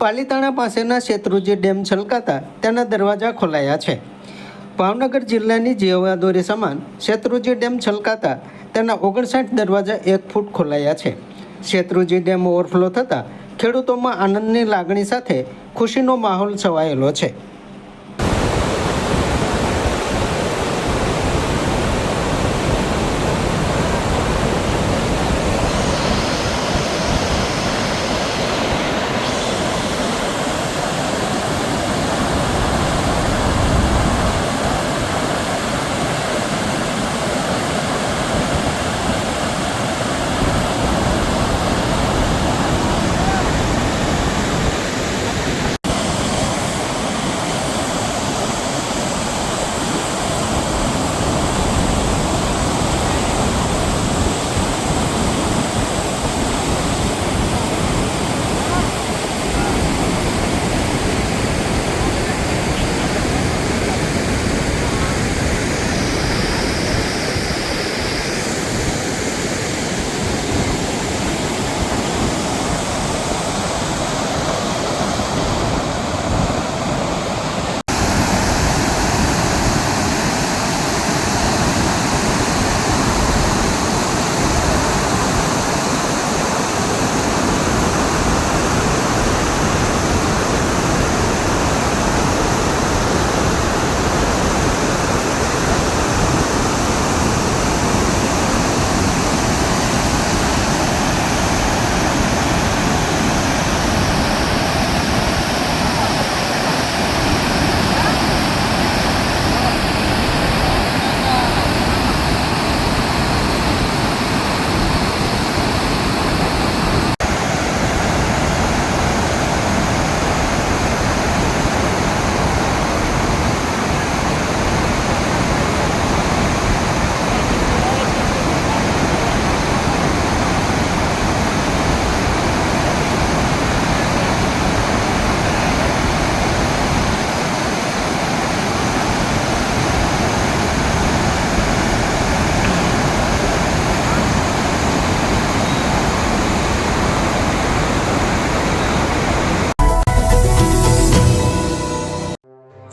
પાલીતાણા પાસેના શેત્રુજી ડેમ છલકાતા તેના દરવાજા ખોલાયા છે. ભાવનગર જિલ્લાની જીવાદોરી સમાન શેત્રુજી ડેમ છલકાતા તેના ઓગણસાઠ દરવાજા એક ફૂટ ખોલાયા છે. શેત્રુજી ડેમ ઓવરફ્લો થતાં ખેડૂતોમાં આનંદની લાગણી સાથે ખુશીનો માહોલ છવાયેલો છે.